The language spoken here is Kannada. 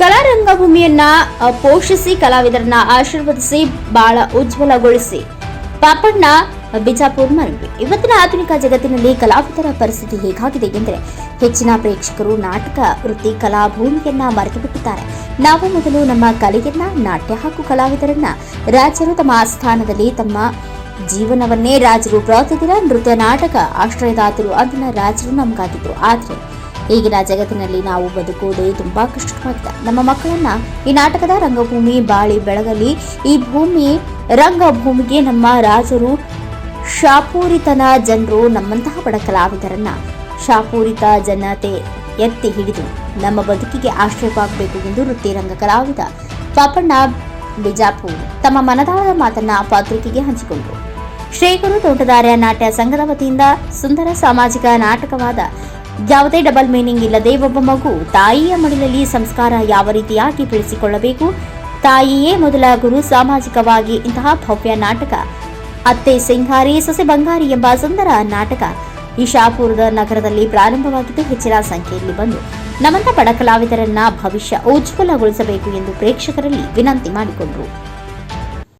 ಕಲಾರಂಗಭೂಮಿಯನ್ನ ಭೂಮಿಯನ್ನ ಪೋಷಿಸಿ ಕಲಾವಿದರನ್ನ ಆಶೀರ್ವದಿಸಿ ಬಾಳ ಉಜ್ವಲಗೊಳಿಸಿ. ಪಾಪಣ್ಣ ಬಿಜಾಪುರ್ ಮನವಿ. ಇವತ್ತಿನ ಆಧುನಿಕ ಜಗತ್ತಿನಲ್ಲಿ ಕಲಾವಿದರ ಪರಿಸ್ಥಿತಿ ಹೇಗಾಗಿದೆ ಎಂದರೆ, ಹೆಚ್ಚಿನ ಪ್ರೇಕ್ಷಕರು ನಾಟಕ, ವೃತ್ತಿ ಕಲಾ ಭೂಮಿಯನ್ನ ಮರೆತು ಬಿಟ್ಟಿದ್ದಾರೆ ನಾವು ಮೊದಲು ನಮ್ಮ ಕಲೆಯನ್ನ, ನಾಟ್ಯ ಹಾಗೂ ಕಲಾವಿದರನ್ನ, ರಾಜರು ತಮ್ಮ ಆಸ್ಥಾನದಲ್ಲಿ ತಮ್ಮ ಜೀವನವನ್ನೇ ರಾಜರು, ಪ್ರತಿದಿನ ನೃತ್ಯ, ನಾಟಕ, ಆಶ್ರಯದಾತರು ಅದನ್ನ ರಾಜರು ನಮಗಾಗಿದ್ರು. ಆದ್ರೆ ಈಗಿನ ಜಗತ್ತಿನಲ್ಲಿ ನಾವು ಬದುಕುವುದೇ ತುಂಬಾ ಕಷ್ಟವಾಗಿದೆ. ನಮ್ಮ ಮಕ್ಕಳನ್ನ ಈ ನಾಟಕದ ರಂಗಭೂಮಿ ಬಾಳಿ ಬೆಳಗಲಿ, ಈ ಭೂಮಿ ರಂಗಭೂಮಿಗೆ ನಮ್ಮ ರಾಜರು, ಶಾಪೂರಿತನ ಜನರು, ನಮ್ಮಂತಹ ಬಡ ಕಲಾವಿದರನ್ನ ಶಾಪೂರಿತ ಜನತೆ ಎತ್ತಿ ಹಿಡಿದು ನಮ್ಮ ಬದುಕಿಗೆ ಆಶ್ರಯವಾಗಬೇಕು ಎಂದು ವೃತ್ತಿರಂಗ ಕಲಾವಿದ ಪಾಪಣ್ಣ ಬಿಜಾಪುರ್ ತಮ್ಮ ಮನದಾಳದ ಮಾತನ್ನ ಪಾತ್ರಿಕೆಗೆ ಹಂಚಿಕೊಂಡರು. ಶ್ರೀಗುರು ತೋಟದಾರ್ಯ ನಾಟ್ಯ ಸಂಘದ ವತಿಯಿಂದ ಸುಂದರ ಸಾಮಾಜಿಕ ನಾಟಕವಾದ ಯಾವುದೇ ಡಬಲ್ ಮೀನಿಂಗ್ ಇಲ್ಲದೆ ಒಬ್ಬ ಮಗು ತಾಯಿಯ ಮಡಿಲಲ್ಲಿ ಸಂಸ್ಕಾರ ಯಾವ ರೀತಿಯಾಗಿ ಬೆಳೆಸಿಕೊಳ್ಳಬೇಕು? ತಾಯಿಯೇ ಮೊದಲ ಗುರು ಸಾಮಾಜಿಕವಾಗಿ ಇಂತಹ ಭವ್ಯ ನಾಟಕ. ಅತ್ತೆ ಸಿಂಗಾರಿ, ಸೊಸೆ ಬಂಗಾರಿ ಎಂಬ ಸುಂದರ ನಾಟಕ ಇಶಾಪುರದ ನಗರದಲ್ಲಿ ಪ್ರಾರಂಭವಾಗಿದ್ದು ಹೆಚ್ಚಿನ ಸಂಖ್ಯೆಯಲ್ಲಿ ಬಂದು ನಮ್ಮಂತ ಬಡ ಕಲಾವಿದರನ್ನ ಭವಿಷ್ಯ ಉಜ್ವಲಗೊಳಿಸಬೇಕು ಎಂದು ಪ್ರೇಕ್ಷಕರಲ್ಲಿ ವಿನಂತಿ ಮಾಡಿಕೊಂಡರು.